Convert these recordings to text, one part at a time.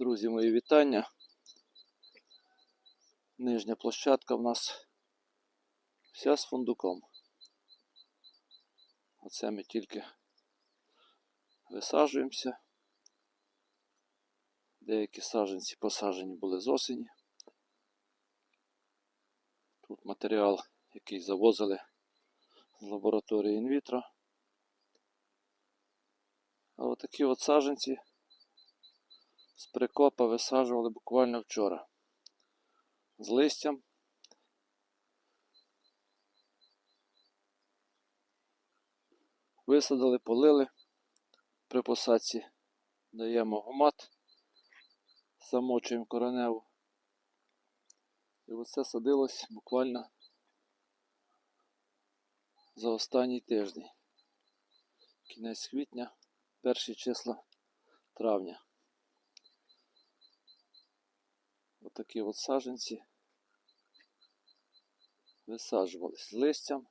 Друзі, мої вітання. Нижня площадка в нас вся з фундуком. Оце ми тільки висаджуємося. Деякі саджанці посаджені були з осені. Тут матеріал, який завозили з лабораторії інвітро. А отакі от саджанці з прикопа висаджували буквально вчора. З листям. Висадили, полили при посадці, даємо гумат, замочуємо кореневу. І оце садилось буквально за останній тиждень. Кінець квітня, перші числа травня. Отакі от саджанці висаджувались з листям,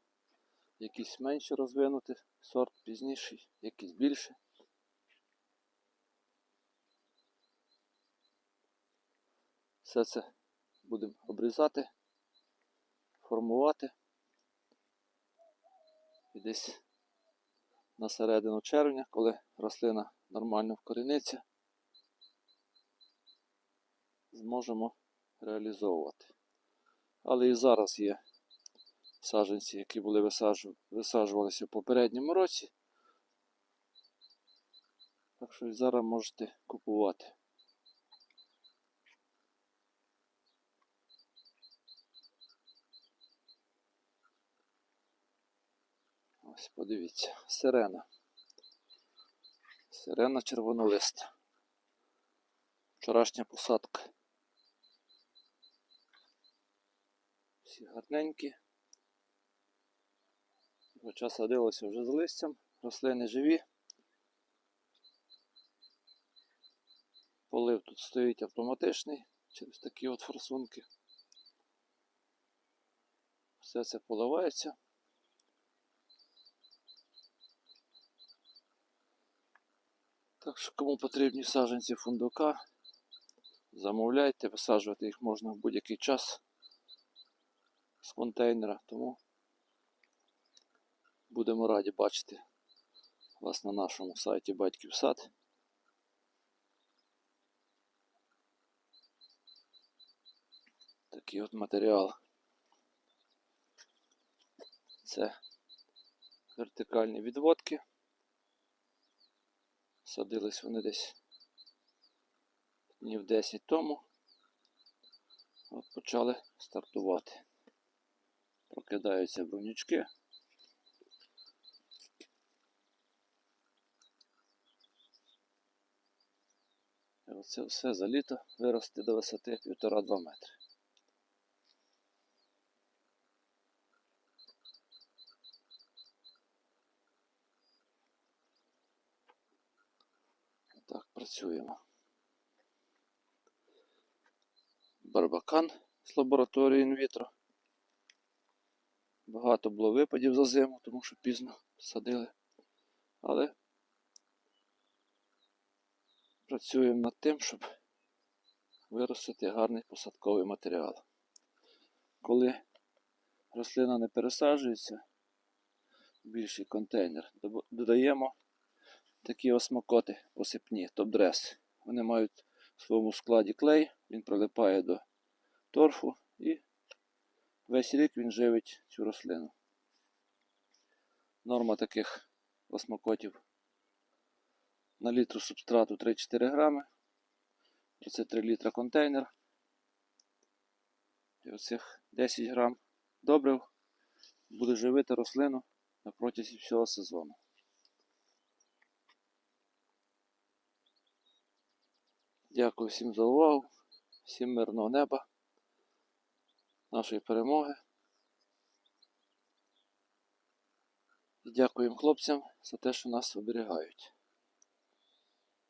якісь менше розвинуті, сорт пізніший, якісь більше. Все це будемо обрізати, формувати. І десь на середину червня, коли рослина нормально вкоріниться, зможемо реалізовувати. Але і зараз є саджанці, які були висаджу- висаджувалися в попередньому році. Так що і зараз можете купувати. Ось подивіться, сирена. Сирена червонолиста. Вчорашня посадка. Всі гарненькі. Хоча садилося вже з листям, рослини живі. Полив тут стоїть автоматичний через такі от форсунки. Все це поливається. Так що кому потрібні саджанці фундука, замовляйте, висаджувати їх можна в будь-який час з контейнера, тому будемо раді бачити вас на нашому сайті Батьків Сад. Такий от матеріал. Це вертикальні відводки. Садились вони десь днів 10 тому. От почали стартувати. Прокидаються бронючки. І оце все за літо виросте до висоти 1,5-2 метри. Так, працюємо. Барбакан з лабораторії інвітро. Багато було випадів за зиму, тому що пізно садили. Але працюємо над тим, щоб виростити гарний посадковий матеріал. Коли рослина не пересаджується в більший контейнер, додаємо такі осмокоти посипні, топ-дрес. Вони мають в своєму складі клей, він прилипає до торфу і весь рік він живить цю рослину. Норма таких осмокотів на літру субстрату 3-4 грами. Оце 3 літра контейнер. І оцих 10 грам добрив буде живити рослину на протязі всього сезону. Дякую всім за увагу, всім мирного неба, нашої перемоги. І дякуємо хлопцям за те, що нас оберігають.